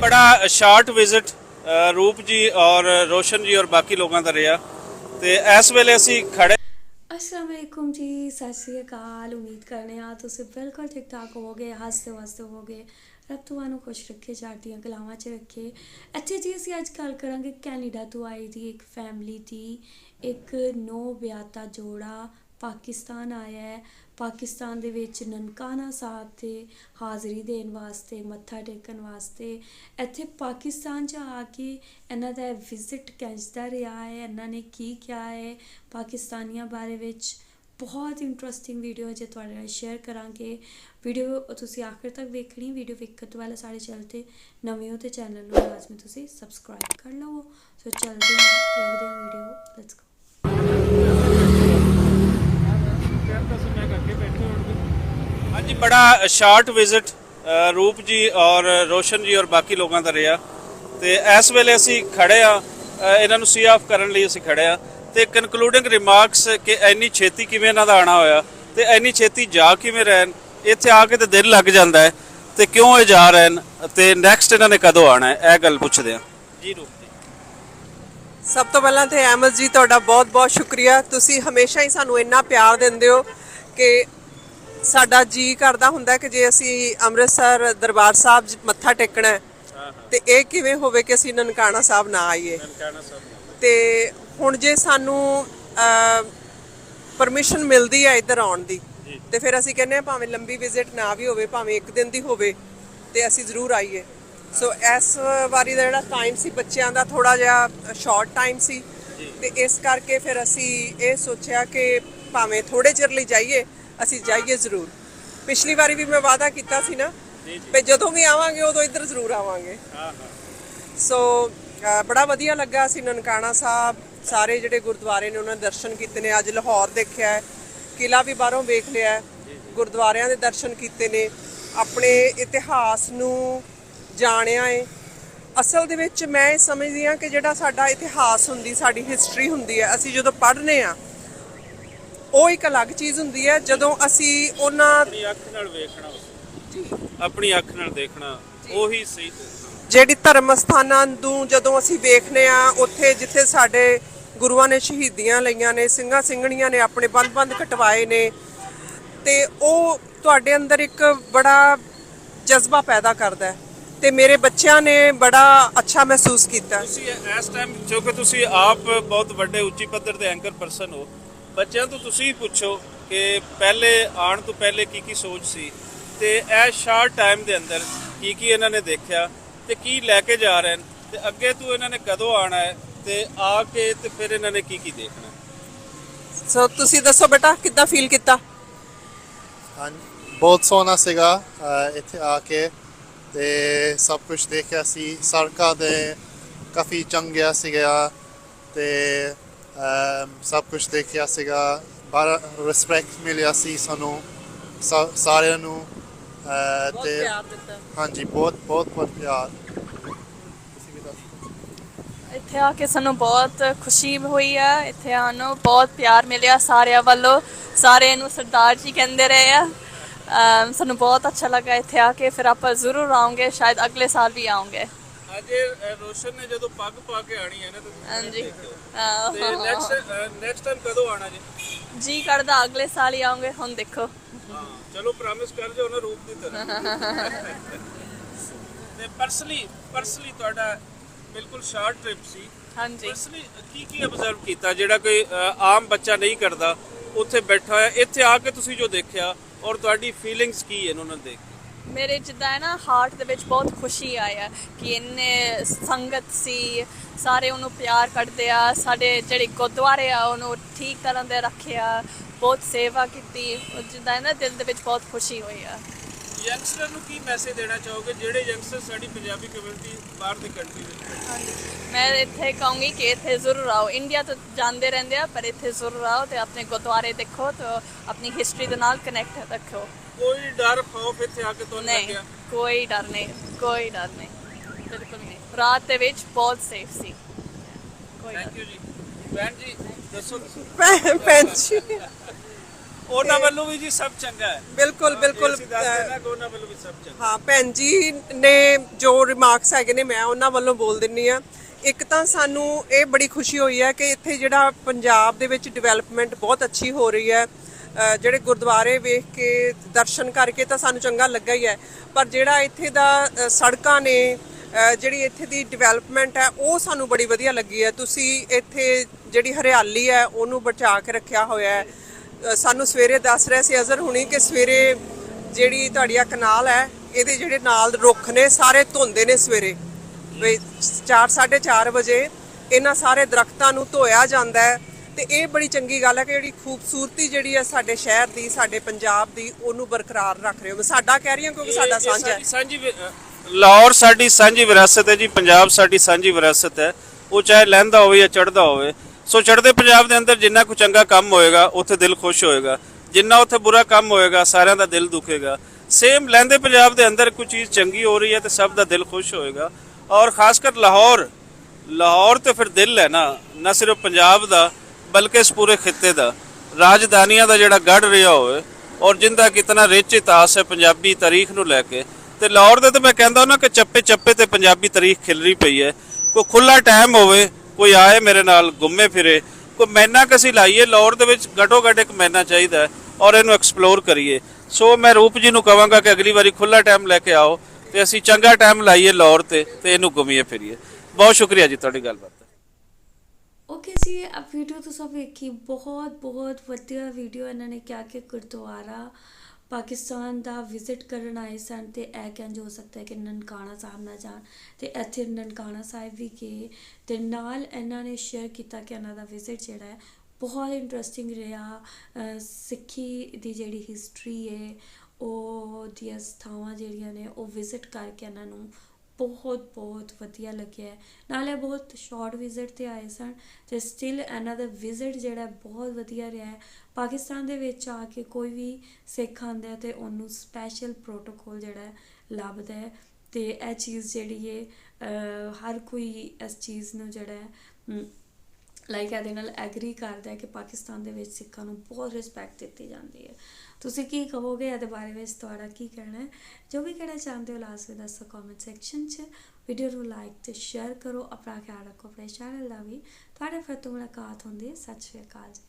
ਬੜਾ short visit Roop ji ਔਰ ਰੋਸ਼ਨ ਜੀ ਔਰ ਬਾਕੀ ਲੋਕਾਂ ਦਾ ਰਿਹਾ। ਤੇ ਇਸ ਵੇਲੇ ਅਸੀਂ ਖੜੇ ਅਸਲਾਮ ਵਾਲੇਕੁਮ ਜੀ, ਸਤਿ ਸ੍ਰੀ ਅਕਾਲ। ਉਮੀਦ ਕਰਨੇ ਆ ਤੁਸੀਂ ਬਿਲਕੁਲ ਠੀਕ ਠਾਕ ਹੋਵੋਗੇ ਹੱਸਦੇ ਵਸਦੇ ਹੋਵੋਗੇ। ਰੱਬ ਤੁਹਾਨੂੰ ਖੁਸ਼ ਰੱਖੇ ਚਾਰਟੀਆਂ ਕਲਾਵਾਂ 'ਚ ਰੱਖੇ। ਅੱਛਾ ਜੀ, ਅਸੀਂ ਅੱਜ ਗੱਲ ਕਰਾਂਗੇ ਕੈਨੇਡਾ ਤੋਂ ਆਈ ਦੀ ਇੱਕ ਫੈਮਿਲੀ ਦੀ, ਇੱਕ ਨੋ ਵਿਆਹਤਾ ਜੋੜਾ ਪਾਕਿਸਤਾਨ ਆਇਆ ਹੈ। ਪਾਕਿਸਤਾਨ ਦੇ ਵਿੱਚ ਨਨਕਾਣਾ ਸਾਹਿਬ ਤੇ ਹਾਜ਼ਰੀ ਦੇਣ ਵਾਸਤੇ, ਮੱਥਾ ਟੇਕਣ ਵਾਸਤੇ। ਇੱਥੇ ਪਾਕਿਸਤਾਨ 'ਚ ਆ ਕੇ ਇਹਨਾਂ ਦਾ ਵਿਜ਼ਿਟ ਕਿੰਜਦਾ ਰਿਹਾ ਹੈ। ਇਹਨਾਂ ਨੇ ਕੀ ਕਿਹਾ ਹੈ? ਪਾਕਿਸਤਾਨੀਆਂ ਬਾਰੇ ਵਿੱਚ ਬਹੁਤ ਇੰਟਰਸਟਿੰਗ ਵੀਡੀਓ ਜੇ ਤੁਹਾਡੇ ਨਾਲ ਸ਼ੇਅਰ ਕਰਾਂਗੇ। ਵੀਡੀਓ ਤੁਸੀਂ ਆਖਰ ਤੱਕ ਵੇਖਣੀ ਵੀਡੀਓ ਵੇਖਣ ਤੋਂ ਪਹਿਲਾਂ ਸਾਡੇ ਚੈਨਲ ਤੇ ਨਵੇਂ ਹੋ ਤੇ ਚੈਨਲ ਨੂੰ ਲਾਜ਼ਮੀ ਤੁਸੀਂ ਸਬਸਕ੍ਰਾਈਬ ਕਰ ਲਵੋ। ਸੋ ਚਲਦੇ ਹਾਂ, ਦੇਖਦੇ ਹਾਂ ਵੀਡੀਓ ਲੈਟਸ ਗੋ ਹਾਂਜੀ ਬੜਾ ਸ਼ਾਰਟ ਵਿਜ਼ਿਟ ਰੂਪ ਜੀ ਔਰ ਰੋਸ਼ਨ ਜੀ ਔਰ ਬਾਕੀ ਲੋਕਾਂ ਦਾ ਰਿਹਾ। ਤੇ ਇਸ ਵੇਲੇ ਅਸੀਂ ਖੜੇ ਆ ਇਹਨਾਂ ਨੂੰ ਸੀ ਆਫ ਕਰਨ ਲਈ ਅਸੀਂ ਖੜੇ ਆ ਤੇ ਕਨਕਲੂਡਿੰਗ ਰਿਮਾਰਕਸ ਕਿ ਇੰਨੀ ਛੇਤੀ ਕਿਵੇਂ ਇਹਨਾਂ ਦਾ ਆਣਾ ਹੋਇਆ ਤੇ ਇੰਨੀ ਛੇਤੀ ਜਾ ਕਿਵੇਂ ਰਹਿਣ, ਇੱਥੇ ਆ ਕੇ ਤੇ ਦਿਲ ਲੱਗ ਜਾਂਦਾ ਹੈ ਤੇ ਕਿਉਂ ਇਹ ਜਾ ਰਹੇ ਨੇ ਤੇ ਨੈਕਸਟ ਇਹਨਾਂ ਨੇ ਕਦੋਂ ਆਣਾ ਹੈ, ਇਹ ਗੱਲ ਪੁੱਛਦੇ ਆ ਜੀ ਰੂਪ ਜੀ। ਸਭ ਤੋਂ ਪਹਿਲਾਂ ਤੇ ਅਹਿਮਦ ਜੀ, ਤੁਹਾਡਾ ਬਹੁਤ-ਬਹੁਤ ਸ਼ੁਕਰੀਆ। ਤੁਸੀਂ ਹਮੇਸ਼ਾ ਹੀ ਸਾਨੂੰ ਇੰਨਾ ਪਿਆਰ ਦਿੰਦੇ ਹੋ ਕਿ ਸਾਡਾ ਜੀ ਕਰਦਾ ਹੁੰਦਾ ਕਿ ਜੇ ਅਸੀਂ ਅੰਮ੍ਰਿਤਸਰ ਦਰਬਾਰ ਸਾਹਿਬ ਮੱਥਾ ਟੇਕਣਾ ਹੈ ਤੇ ਇਹ ਕਿਵੇਂ ਹੋਵੇ ਕਿ ਅਸੀਂ ਨਨਕਾਣਾ ਸਾਹਿਬ ਨਾ ਆਈਏ? ਤੇ ਹੁਣ ਜੇ ਸਾਨੂੰ ਪਰਮਿਸ਼ਨ ਮਿਲਦੀ ਹੈ ਇੱਧਰ ਆਉਣ ਦੀ ਤੇ ਫਿਰ ਅਸੀਂ ਕਹਿੰਦੇ ਆ ਭਾਵੇਂ ਲੰਬੀ ਵਿਜ਼ਿਟ ਨਾ ਵੀ ਹੋਵੇ ਭਾਵੇਂ ਇੱਕ ਦਿਨ ਦੀ ਹੋਵੇ ਤੇ ਅਸੀਂ ਜ਼ਰੂਰ ਆਈਏ। ਸੋ ਇਸ ਵਾਰੀ ਦਾ ਜਿਹੜਾ ਟਾਈਮ ਸੀ ਬੱਚਿਆਂ ਦਾ ਥੋੜਾ ਜਿਹਾ ਸ਼ਾਰਟ ਟਾਈਮ ਸੀ ਤੇ ਇਸ ਕਰਕੇ ਫਿਰ ਅਸੀਂ ਇਹ ਸੋਚਿਆ ਕਿ ਭਾਵੇਂ ਥੋੜੇ ਚਿਰ ਲਈ ਜਾਈਏ ਅਸੀਂ ਜਾਈਏ ਜ਼ਰੂਰ। ਪਿਛਲੀ ਵਾਰੀ ਵੀ ਮੈਂ ਵਾਅਦਾ ਕੀਤਾ ਸੀ ਨਾ ਕਿ ਜਦੋਂ ਵੀ ਆਵਾਂਗੇ ਉਦੋਂ ਇੱਧਰ ਜ਼ਰੂਰ ਆਵਾਂਗੇ। ਸੋ ਬੜਾ ਵਧੀਆ ਲੱਗਾ ਅਸੀਂ ਨਨਕਾਣਾ ਸਾਹਿਬ। ਸਾਰੇ ਜਿਹੜੇ ਗੁਰਦੁਆਰੇ ਨੇ ਉਹਨਾਂ ਦੇ ਦਰਸ਼ਨ ਕੀਤੇ ਨੇ। ਅੱਜ ਲਾਹੌਰ ਦੇਖਿਆ ਹੈ ਕਿਲਾ ਵੀ ਬਾਹਰੋਂ ਵੇਖ ਲਿਆ ਹੈ। ਗੁਰਦੁਆਰਿਆਂ ਦੇ ਦਰਸ਼ਨ ਕੀਤੇ ਨੇ। ਆਪਣੇ ਇਤਿਹਾਸ ਨੂੰ ਜਾਣਿਆ ਏ ਅਸਲ ਦੇ ਵਿੱਚ ਮੈਂ ਇਹ ਸਮਝਦੀ ਹਾਂ ਕਿ ਜਿਹੜਾ ਸਾਡਾ ਇਤਿਹਾਸ ਹੁੰਦੀ, ਸਾਡੀ ਹਿਸਟਰੀ ਹੁੰਦੀ ਹੈ, ਅਸੀਂ ਜਦੋਂ ਪੜ੍ਹਨੇ ਆ ਉਹ ਇੱਕ ਅਲੱਗ ਚੀਜ਼ ਹੁੰਦੀ ਹੈ ਜਦੋਂ ਅਸੀਂ ਉਹਨਾਂ ਆਪਣੀ ਅੱਖ ਨਾਲ ਵੇਖਣਾ ਆਪਣੀ ਅੱਖ ਨਾਲ ਦੇਖਣਾ ਉਹੀ ਸਹੀ ਜਿਹੜੀ ਧਰਮ ਸਥਾਨਾਂ ਨੂੰ ਜਦੋਂ ਅਸੀਂ ਵੇਖਨੇ ਆ ਉੱਥੇ ਜਿੱਥੇ ਸਾਡੇ ਗੁਰੂਆਂ ਨੇ ਸ਼ਹੀਦੀਆਂ ਲਈਆਂ ਨੇ ਸਿੰਘਾਂ ਸਿੰਘਣੀਆਂ ਨੇ ਆਪਣੇ ਬੰਦ-ਬੰਦ ਕਟਵਾਏ ਨੇ ਤੇ ਉਹ ਤੁਹਾਡੇ ਅੰਦਰ ਇੱਕ ਬੜਾ ਜਜ਼ਬਾ ਪੈਦਾ ਕਰਦਾ ਹੈ। ਤੇ ਮੇਰੇ ਬੱਚਿਆਂ ਨੇ ਬੜਾ ਅੱਛਾ ਮਹਿਸੂਸ ਕੀਤਾ ਤੁਸੀਂ ਇਸ ਟਾਈਮ ਕਿਉਂਕਿ ਤੁਸੀਂ ਆਪ ਬਹੁਤ ਵੱਡੇ ਉੱਚੀ ਪੱਧਰ ਦੇ ਐਂਕਰ ਪਰਸਨ ਹੋ ਬੱਚਿਆਂ ਤੋਂ ਤੁਸੀਂ ਪੁੱਛੋ ਕਿ ਪਹਿਲੇ ਆਉਣ ਤੋਂ ਪਹਿਲੇ ਕੀ ਕੀ ਸੋਚ ਸੀ ਤੇ ਇਹ ਸ਼ਾਰਟ ਟਾਈਮ ਦੇ ਅੰਦਰ ਕੀ ਕੀ ਇਹਨਾਂ ਨੇ ਦੇਖਿਆ ਤੇ ਕੀ ਲੈ ਕੇ ਜਾ ਰਹੇ ਨੇ ਤੇ ਅੱਗੇ ਤੋਂ ਇਹਨਾਂ ਨੇ ਕਦੋਂ ਆਣਾ ਹੈ ਤੇ ਆ ਕੇ ਤੇ ਫਿਰ ਇਹਨਾਂ ਨੇ ਕੀ ਕੀ ਦੇਖਣਾ? ਸੋ ਤੁਸੀਂ ਦੱਸੋ ਬੇਟਾ ਕਿੱਦਾਂ ਫੀਲ ਕੀਤਾ ਹਾਂਜੀ ਬਹੁਤ ਸੋਹਣਾ ਸੀਗਾ ਅਹ ਇੱਥੇ ਆ ਕੇ ਤੇ ਸਭ ਕੁਝ ਦੇਖਿਆ ਸੀ ਸੜਕਾਂ ਦੇ ਕਾਫੀ ਚੰਗਿਆ ਸੀਗਾ ਤੇ ਸਭ ਕੁਝ ਦੇਖਿਆ ਸੀਗਾ। ਬੜਾ ਰਿਸਪੈਕਟ ਮਿਲਿਆ ਸੀ ਸਾਨੂੰ। ਸਾਰਿਆਂ ਨੂੰ। ਤੇ ਹਾਂਜੀ ਬਹੁਤ ਬਹੁਤ ਬਹੁਤ ਪਿਆਰ। ਇੱਥੇ ਆ ਕੇ ਸਾਨੂੰ ਬਹੁਤ ਖੁਸ਼ੀ ਹੋਈ ਆ। ਇੱਥੇ ਆਉਣ ਨੂੰ ਬਹੁਤ ਪਿਆਰ ਮਿਲਿਆ ਸਾਰਿਆਂ ਵੱਲੋਂ। ਸਾਰੇ ਨੂੰ ਸਰਦਾਰ ਜੀ ਕਹਿੰਦੇ ਰਹੇ ਆ। ਸਾਨੂੰ ਬਹੁਤ ਅੱਛਾ ਲੱਗਾ ਇੱਥੇ ਆ ਕੇ। ਫਿਰ ਆਪਾਂ ਜ਼ਰੂਰ ਆਉਂਗੇ। ਸ਼ਾਇਦ ਅਗਲੇ ਸਾਲ ਵੀ ਆਉਂਗੇ। ਅੱਜ ਇਹ, ਅ, ਰੋਸ਼ਨ ਨੇ ਜਦੋਂ ਪੱਗ ਪਾ ਕੇ ਆਣੀ ਹੈ ਨਾ ਤੇ ਤੁਸੀਂ ਹਾਂਜੀ। ਦੇਖਿਓ। ਆਹ, ਤੇ ਨੈਕਸਟ ਨੈਕਸਟ ਟਾਈਮ ਕਦੋਂ ਆਣਾ ਜੀ? ਜੀ ਕਰਦਾ ਅਗਲੇ ਸਾਲ ਹੀ ਆਉਂਗੇ ਹੁਣ ਦੇਖੋ। ਹਾਂ ਚਲੋ ਪ੍ਰੋਮਿਸ ਕਰ ਦਿਓ ਨਾ ਰੂਪ ਦੀ ਤਰ੍ਹਾਂ। ਤੇ ਪਰਸਨਲੀ ਪਰਸਨਲੀ ਤੁਹਾਡਾ ਬਿਲਕੁਲ ਸ਼ਾਰਟ ਟ੍ਰਿਪ ਸੀ। ਹਾਂਜੀ। ਪਰਸਨਲੀ ਕੀ ਕੀ ਅਬਜ਼ਰਵ ਕੀਤਾ ਜਿਹੜਾ ਕੋਈ ਅ, ਆਮ ਬੱਚਾ ਨਹੀਂ ਕਰਦਾ ਉੱਥੇ ਬੈਠਾ ਹੋਇਆ ਇੱਥੇ ਆ ਕੇ ਤੁਸੀਂ ਜੋ ਦੇਖਿਆ ਔਰ ਤੁਹਾਡੀ ਫੀਲਿੰਗਸ ਕੀ ਉਹਨਾਂ ਨੂੰ ਦੇਖ ਕੇ? ਮੇਰੇ ਜਿੱਦਾਂ ਹੈ ਨਾ ਹਾਰਟ ਦੇ ਵਿੱਚ ਬਹੁਤ ਖੁਸ਼ੀ ਆਇਆ ਕਿ ਇੰਨੇ ਸੰਗਤ ਸੀ ਸਾਰੇ ਉਹਨੂੰ ਪਿਆਰ ਕਰਦੇ ਆ ਸਾਡੇ ਜਿਹੜੇ ਗੁਰਦੁਆਰੇ ਆ ਉਹਨੂੰ ਠੀਕ ਤਰ੍ਹਾਂ ਦੇ ਰੱਖਿਆ ਬਹੁਤ ਸੇਵਾ ਕੀਤੀ ਜਿੱਦਾਂ ਹੈ ਨਾ ਦਿਲ ਦੇ ਵਿੱਚ ਬਹੁਤ ਖੁਸ਼ੀ ਹੋਈ ਆ। ਯੰਗਸਟਰ ਨੂੰ ਕੀ ਮੈਸੇਜ ਦੇਣਾ ਚਾਹੋਗੇ? ਜਿਹੜੇ ਯੰਗਸਟਰ ਸਾਡੀ ਪੰਜਾਬੀ ਕਮਿਊਨਿਟੀ ਬਾਹਰ ਦੇ ਕੰਟਰੀ ਵਿੱਚ ਮੈਂ ਇੱਥੇ ਕਹੂੰਗੀ ਕਿ ਇੱਥੇ ਜ਼ਰੂਰ ਆਓ। ਇੰਡੀਆ ਤੋਂ ਜਾਂਦੇ ਰਹਿੰਦੇ ਆ ਪਰ ਇੱਥੇ ਜ਼ਰੂਰ ਆਓ ਤੇ ਆਪਣੇ ਗੁਰਦੁਆਰੇ ਦੇਖੋ ਤੇ ਆਪਣੀ ਹਿਸਟਰੀ ਦੇ ਨਾਲ ਕਨੈਕਟ ਰੱਖੋ ਕੋਈ ਡਰ ਖੌਫ ਇੱਥੇ ਆ ਕੇ ਤੁਹਾਨੂੰ ਨਹੀਂ ਲੱਗਿਆ? ਕੋਈ ਡਰ ਨਹੀਂ ਕੋਈ ਡਰ ਨਹੀਂ ਬਿਲਕੁਲ ਨਹੀਂ। ਰਾਤ ਦੇ ਵਿੱਚ ਬਹੁਤ ਸੇਫ ਸੀ। ਕੋਈ ਡਰ ਥੈਂਕ ਯੂ ਜੀ। ਭੈਣ ਜੀ ਦੱਸੋ। ਤੁਸੀਂ ਜੀ। ਉਹਨਾਂ ਵੱਲੋਂ ਵੀ ਜੀ ਸਭ ਚੰਗਾ ਹੈ। ਬਿਲਕੁਲ ਬਿਲਕੁਲ ਅਸੀਂ ਨਾ ਕਿ ਉਹਨਾਂ ਵੱਲੋਂ ਵੀ ਸਭ ਚੰਗਾ ਹਾਂ। ਭੈਣ ਜੀ ਨੇ ਜੋ ਰਿਮਾਰਕਸ ਹੈਗੇ ਨੇ ਮੈਂ ਉਹਨਾਂ ਵੱਲੋਂ ਬੋਲ ਦਿੰਨੀ ਆ ਇੱਕ ਤਾਂ ਸਾਨੂੰ ਇਹ ਬੜੀ ਖੁਸ਼ੀ ਹੋਈ ਹੈ ਕਿ ਇੱਥੇ ਜਿਹੜਾ ਪੰਜਾਬ ਦੇ ਵਿੱਚ ਡਿਵੈਲਪਮੈਂਟ ਬਹੁਤ ਅੱਛੀ ਹੋ ਰਹੀ ਹੈ। ਜਿਹੜੇ ਗੁਰਦੁਆਰੇ ਵੇਖ ਕੇ ਦਰਸ਼ਨ ਕਰਕੇ ਤਾਂ ਸਾਨੂੰ ਚੰਗਾ ਲੱਗਾ ਹੀ ਹੈ। ਪਰ ਜਿਹੜਾ ਇੱਥੇ ਦਾ ਸੜਕਾਂ ਨੇ ਜਿਹੜੀ ਇੱਥੇ ਦੀ ਡਿਵੈਲਪਮੈਂਟ ਹੈ, ਉਹ ਸਾਨੂੰ ਬੜੀ ਵਧੀਆ ਲੱਗੀ ਹੈ। ਤੁਸੀਂ ਇੱਥੇ ਜਿਹੜੀ ਹਰਿਆਲੀ ਹੈ, ਉਹਨੂੰ ਬਚਾ ਕੇ ਰੱਖਿਆ ਹੋਇਆ ਹੈ। ਸਾਨੂੰ ਸਵੇਰੇ ਦੱਸ ਰਿਹਾ ਸੀ ਅਜ਼ਰ ਹੁਣੀ ਕਿ ਸਵੇਰੇ ਜਿਹੜੀ ਤੁਹਾਡੀ ਆ ਕਨਾਲ ਹੈ, ਇਹਦੇ ਜਿਹੜੇ ਨਾਲ ਰੁੱਖ ਨੇ, ਸਾਰੇ ਧੁੰਦੇ ਨੇ ਸਵੇਰੇ। ਵੀ 4 4:30 ਵਜੇ ਇਹਨਾਂ ਸਾਰੇ ਦਰਖਤਾਂ ਨੂੰ ਧੋਇਆ ਜਾਂਦਾ ਹੈ। ਤੇ ਇਹ ਬੜੀ ਚੰਗੀ ਗੱਲ ਹੈ ਕਿ ਜਿਹੜੀ ਖੂਬਸੂਰਤੀ ਜਿਹੜੀ ਹੈ ਸਾਡੇ ਸ਼ਹਿਰ ਦੀ ਸਾਡੇ ਪੰਜਾਬ ਦੀ ਉਹਨੂੰ ਬਰਕਰਾਰ ਰੱਖ ਰਹੇ ਹੋ। ਮੈਂ ਸਾਡਾ ਕਹਿ ਰਹੀ ਹਾਂ ਕਿਉਂਕਿ ਸਾਡਾ ਸਾਂਝਾ ਹੈ। ਸਾਂਝੀ ਲਾਹੌਰ ਸਾਡੀ ਸਾਂਝੀ ਵਿਰਾਸਤ ਹੈ ਜੀ ਪੰਜਾਬ ਸਾਡੀ ਸਾਂਝੀ ਵਿਰਾਸਤ ਹੈ। ਉਹ ਚਾਹੇ ਲਹਿੰਦਾ ਹੋਵੇ ਜਾਂ ਚੜਦਾ ਹੋਵੇ ਸੋ ਚੜਦੇ ਪੰਜਾਬ ਦੇ ਅੰਦਰ ਜਿੰਨਾ ਕੁ ਚੰਗਾ ਕੰਮ ਹੋਏਗਾ ਉੱਥੇ ਦਿਲ ਖੁਸ਼ ਹੋਏਗਾ। ਜਿੰਨਾ ਉੱਥੇ ਬੁਰਾ ਕੰਮ ਹੋਏਗਾ ਸਾਰਿਆਂ ਦਾ ਦਿਲ ਦੁਖੇਗਾ। ਸੇਮ ਲਹਿੰਦੇ ਪੰਜਾਬ ਦੇ ਅੰਦਰ ਕੋਈ ਚੀਜ਼ ਚੰਗੀ ਹੋ ਰਹੀ ਹੈ ਤੇ ਸਭ ਦਾ ਦਿਲ ਖੁਸ਼ ਹੋਏਗਾ। ਔਰ ਖਾਸ ਕਰ ਲਾਹੌਰ ਲਾਹੌਰ ਤੇ ਫਿਰ ਦਿਲ ਹੈ ਨਾ ਨਾ ਸਿਰਫ ਪੰਜਾਬ ਦਾ ਬਲਕਿ ਇਸ ਪੂਰੇ ਖਿੱਤੇ ਦਾ, ਰਾਜਧਾਨੀਆਂ ਦਾ ਜਿਹੜਾ ਗੜ ਰਿਹਾ ਹੋਵੇ, ਔਰ ਜਿੰਦਾ ਕਿਤਨਾ ਰਿਚ ਇਤਿਹਾਸ ਹੈ ਪੰਜਾਬੀ ਤਾਰੀਖ ਨੂੰ ਲੈ ਕੇ, ਤੇ ਲਾਹੌਰ ਦੇ ਤੇ ਮੈਂ ਕਹਿੰਦਾ ਨਾ ਕਿ ਚੱਪੇ ਚੱਪੇ ਤੇ ਪੰਜਾਬੀ ਤਾਰੀਖ ਖਿਲਰੀ ਪਈ ਹੈ। ਕੋਈ ਖੁੱਲਾ ਟਾਈਮ ਹੋਵੇ, ਕੋਈ ਆਏ ਮੇਰੇ ਨਾਲ ਘੁੰਮੇ ਫਿਰੇ, ਕੋਈ ਮੈਨਾ ਕਸੀ ਲਾਈਏ, ਲਾਹੌਰ ਦੇ ਵਿੱਚ ਘਟੋ ਘਟ ਇੱਕ ਮੈਨਾ ਚਾਹੀਦਾ ਹੈ, ਔਰ ਇਹਨੂੰ ਐਕਸਪਲੋਰ ਕਰੀਏ। ਸੋ ਮੈਂ ਰੂਪ ਜੀ ਨੂੰ ਕਹਾਂਗਾ ਕਿ ਅਗਲੀ ਵਾਰੀ ਖੁੱਲਾ ਟਾਈਮ ਲੈ ਕੇ ਆਓ, ਤੇ ਅਸੀਂ ਚੰਗਾ ਟਾਈਮ ਲਾਈਏ ਲਾਹੌਰ ਤੇ ਤੇ ਇਹਨੂੰ ਘੁੰਮੀਏ ਫਿਰੀਏ। ਬਹੁਤ ਸ਼ੁਕਰੀਆ ਜੀ ਤੁਹਾਡੀ ਗੱਲਬਾਤ ਓਕੇ ਜੀ ਇਹ ਵੀਡੀਓ ਤੁਸੀਂ ਵੇਖੀ ਬਹੁਤ ਬਹੁਤ ਵਧੀਆ ਵੀਡੀਓ ਇਹਨਾਂ ਨੇ ਕਿਹਾ ਕਿ ਗੁਰਦੁਆਰਾ ਪਾਕਿਸਤਾਨ ਦਾ ਵਿਜ਼ਿਟ ਕਰਨ ਆਏ ਸਨ ਤੇ ਇਹ ਕਿੰਜ ਹੋ ਸਕਦਾ ਹੈ ਕਿ ਨਨਕਾਣਾ ਸਾਹਿਬ ਨਾ ਜਾਣ ਤੇ ਇੱਥੇ ਨਨਕਾਣਾ ਸਾਹਿਬ ਵੀ ਗਏ ਤੇ ਨਾਲ ਇਹਨਾਂ ਨੇ ਸ਼ੇਅਰ ਕੀਤਾ ਕਿ ਇਹਨਾਂ ਦਾ ਵਿਜ਼ਿਟ ਜਿਹੜਾ ਹੈ ਬਹੁਤ ਇੰਟਰਸਟਿੰਗ ਰਿਹਾ ਸਿੱਖੀ ਦੀ ਜਿਹੜੀ ਹਿਸਟਰੀ ਹੈ ਉਹ ਦੀਆਂ ਸਥਾਵਾਂ ਜਿਹੜੀਆਂ ਨੇ ਉਹ ਵਿਜ਼ਿਟ ਕਰਕੇ ਇਹਨਾਂ ਨੂੰ ਬਹੁਤ ਬਹੁਤ ਵਧੀਆ ਲੱਗਿਆ ਹੈ। ਨਾਲੇ ਬਹੁਤ ਸ਼ਾਰਟ ਵਿਜ਼ਿਟ ਤੇ ਆਏ ਸਨ, ਤੇ ਸਟਿਲ ਇਹਨਾਂ ਦਾ ਵਿਜ਼ਿਟ ਜਿਹੜਾ ਬਹੁਤ ਵਧੀਆ ਰਿਹਾ ਹੈ ਪਾਕਿਸਤਾਨ ਦੇ ਵਿੱਚ ਆ ਕੇ ਕੋਈ ਵੀ ਸਿੱਖ ਆਉਂਦਾ ਹੈ ਤੇ ਉਹਨੂੰ ਸਪੈਸ਼ਲ ਪ੍ਰੋਟੋਕੋਲ ਜਿਹੜਾ ਲੱਭਦਾ ਹੈ ਤੇ ਇਹ ਚੀਜ਼ ਜਿਹੜੀ ਹੈ ਹਰ ਕੋਈ ਇਸ ਚੀਜ਼ ਨੂੰ ਜਿਹੜਾ ਹੈ ਲਾਈਕ ਇਹਦੇ ਨਾਲ ਐਗਰੀ ਕਰਦਾ ਹੈ ਕਿ ਪਾਕਿਸਤਾਨ ਦੇ ਵਿੱਚ ਸਿੱਖਾਂ ਨੂੰ ਬਹੁਤ ਰਿਸਪੈਕਟ ਦਿੱਤੀ ਜਾਂਦੀ ਹੈ। ਤੁਸੀਂ ਕੀ ਕਹੋਗੇ ਇਹਦੇ ਬਾਰੇ ਵਿੱਚ? ਤੁਹਾਡਾ ਕੀ ਕਹਿਣਾ ਹੈ? ਜੋ ਵੀ ਕਹਿਣਾ ਚਾਹੁੰਦੇ ਹੋ ਲਾਸਟ ਵਿੱਚ ਦੱਸੋ ਕਮੈਂਟ ਸੈਕਸ਼ਨ 'ਚ। ਵੀਡੀਓ ਨੂੰ ਲਾਈਕ ਤੇ ਸ਼ੇਅਰ ਕਰੋ। ਆਪਣਾ ਖਿਆਲ ਰੱਖੋ। ਆਪਣੇ ਚੈਨਲ ਦਾ ਵੀ। ਤੁਹਾਡੇ ਫਿਰ ਤੋਂ ਮੁਲਾਕਾਤ ਹੁੰਦੀ ਹੈ। ਸਤਿ ਸ਼੍ਰੀ ਅਕਾਲ ਜੀ।